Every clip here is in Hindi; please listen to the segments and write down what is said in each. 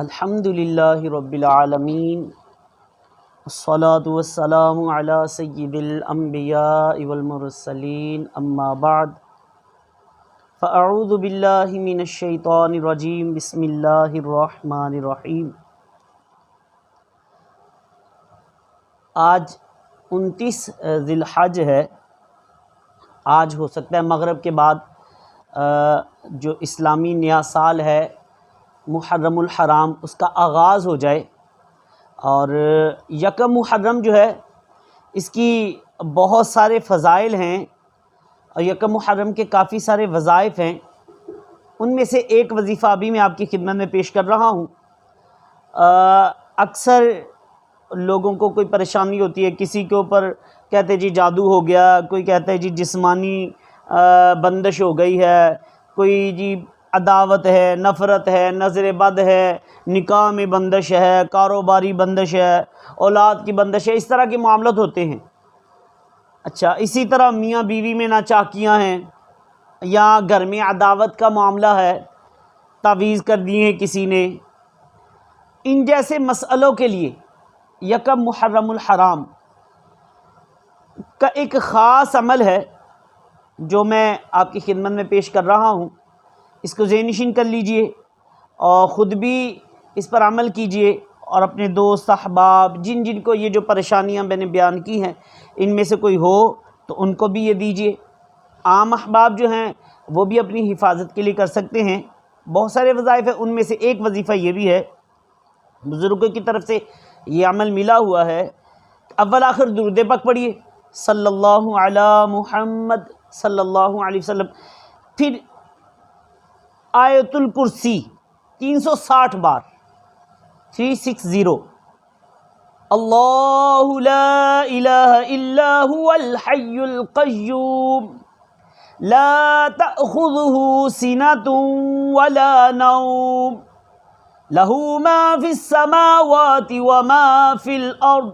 अल्हम्दुलिल्लाहि रब्बिल आलमीन अस्सलातु वस्सलामु अला सय्यिदिल अंबियाइ वल मुरसलीन अम्मा बाद फ़अऊज़ु बिल्लाहि मिनश शैतानिर रजीम बिस्मिल्लाहिर रहमानिर रहीम आज उनतीस ज़िलहज है। आज हो सकता है मगरब के बाद जो इस्लामी नया साल है मुहर्रमुल हराम, उसका आगाज़ हो जाए। और यकम मुहर्रम जो है, इसकी बहुत सारे फ़ज़ाइल हैं और यकम मुहर्रम के काफ़ी सारे वज़ाइफ हैं। उनमें से एक वजीफ़ा अभी मैं आपकी खिदमत में पेश कर रहा हूँ। अक्सर लोगों को कोई परेशानी होती है, किसी के ऊपर कहते जी, जादू हो गया। कोई कहता है, जी, जिस्मानी बंदिश हो गई है। कोई, जी अदावत है, नफ़रत है नज़र बद है, निकाह में बंदिश है, कारोबारी बंदिश है, औलाद की बंदिश है, इस तरह के मामलत होते हैं। अच्छा इसी तरह मियाँ बीवी में नाचाकियाँ हैं, या घर में अदावत का मामला है, तावीज़ कर दिए हैं किसी ने, इन जैसे मसलों के लिए यकम मुहर्रमुल हराम का एक ख़ास अमल है, जो मैं आपकी खिदमत में पेश कर रहा हूँ। इसको जहनशीन कर लीजिए और ख़ुद भी इस पर अमल कीजिए और अपने दोस्त, अहबाब, जिन जिन को ये जो परेशानियाँ मैंने बयान की हैं, इनमें से कोई हो तो उनको भी ये दीजिए। आम अहबाब जो हैं, वो भी अपनी हिफाजत के लिए कर सकते हैं। बहुत सारे वज़ाइफ हैं, उनमें से एक वजीफ़ा ये भी है, बुज़ुर्गों की तरफ़ से ये अमल मिला हुआ है। अव्वल आखिर दुरुद पक पढ़िए। सल्लल्लाहु अला मुहम्मद सल्लल्लाहु अलैहि वसल्लम। फिर आयतुल कुर्सी 360 बार 360 अल्लाहु ला इलाहा इल्ला हुवल हय्युल कय्यूम ला तअखुज़ुहु सिनतुन वला नौम लहू मा फिस समावाति व मा फिल अर्द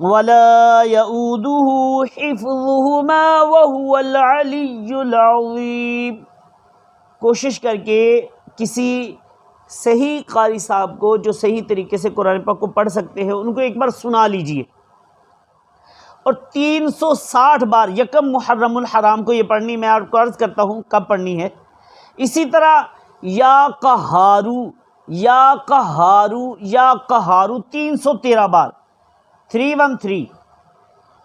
वला कोशिश करके किसी सही कारी साहब को, जो सही तरीके से कुरान पाक को पढ़ सकते हैं, उनको एक बार सुना लीजिए। और 360 बार, यकम मुहर्रमुल हराम को ये पढ़नी, मैं आपको अर्ज़ करता हूँ, कब पढ़नी है? इसी तरह, या कहारू या कहारू या कहारू 313 बार। Three one three.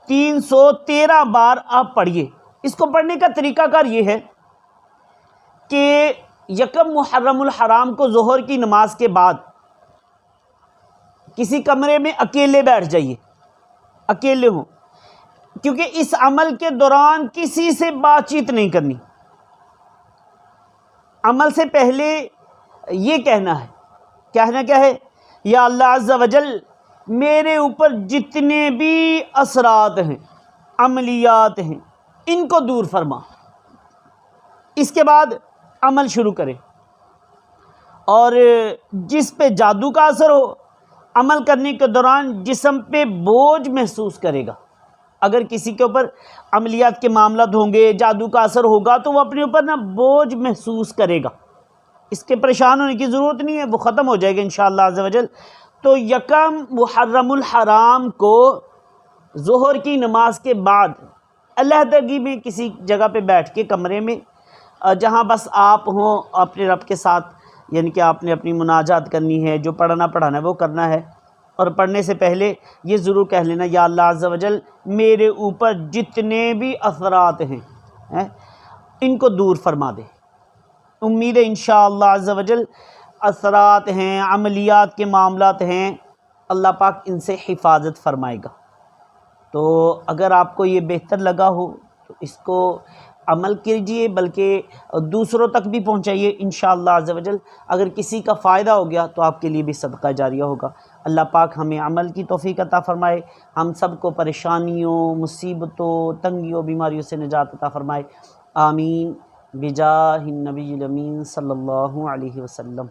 तीन सौ तेरह बार आप पढ़िए। इसको पढ़ने का तरीकाकार ये है कि यकम मुहर्रमुल हराम को जोहर की नमाज़ के बाद किसी कमरे में अकेले बैठ जाइए। अकेले हों। क्योंकि इस अमल के दौरान किसी से बातचीत नहीं करनी। अमल से पहले ये कहना है। कहना क्या है? या अल्लाह अज़्ज़ा वजल मेरे ऊपर जितने भी असरात हैं, अमलियात हैं, इनको दूर फरमा। इसके बाद अमल शुरू करें। और जिस पे जादू का असर हो, अमल करने के दौरान जिसम पे बोझ महसूस करेगा। अगर किसी के ऊपर अमलियात के मामला होंगे, जादू का असर होगा तो वो अपने ऊपर ना बोझ महसूस करेगा। इसके परेशान होने की ज़रूरत नहीं है, वो ख़त्म हो जाएगा इन शाह तो यकम मुहर्रमुल हराम को ज़ोहर की नमाज़ के बाद अलहदगी में किसी जगह पे बैठ के कमरे में जहाँ बस आप हों, अपने रब के साथ, यानी कि आपने अपनी मुनाजात करनी है, जो पढ़ना पढ़ाना है वो करना है। और पढ़ने से पहले ये ज़रूर कह लेना, या अल्लाह मेरे ऊपर जितने भी असरात हैं हैं, इनको दूर फरमा दे। उम्मीद है इन वजल असरात हैं, अमलियात के मामलात हैं, अल्लाह पाक इनसे हिफाजत फरमाएगा। तो अगर आपको ये बेहतर लगा हो तो इसको अमल कीजिए, बल्कि दूसरों तक भी पहुँचाइए इन शाज़ अगर किसी का फ़ायदा हो गया तो आपके लिए भी सदका जारिया होगा। अल्लाह पाक हमें अमल की तोफ़ी अता फ़रमाए, हम सबको परेशानियों, मुसीबतों, तंगियों, बीमारियों से निजात अता फ़रमाए। आमीन। बिजा नबी अलैहि वसल्लम।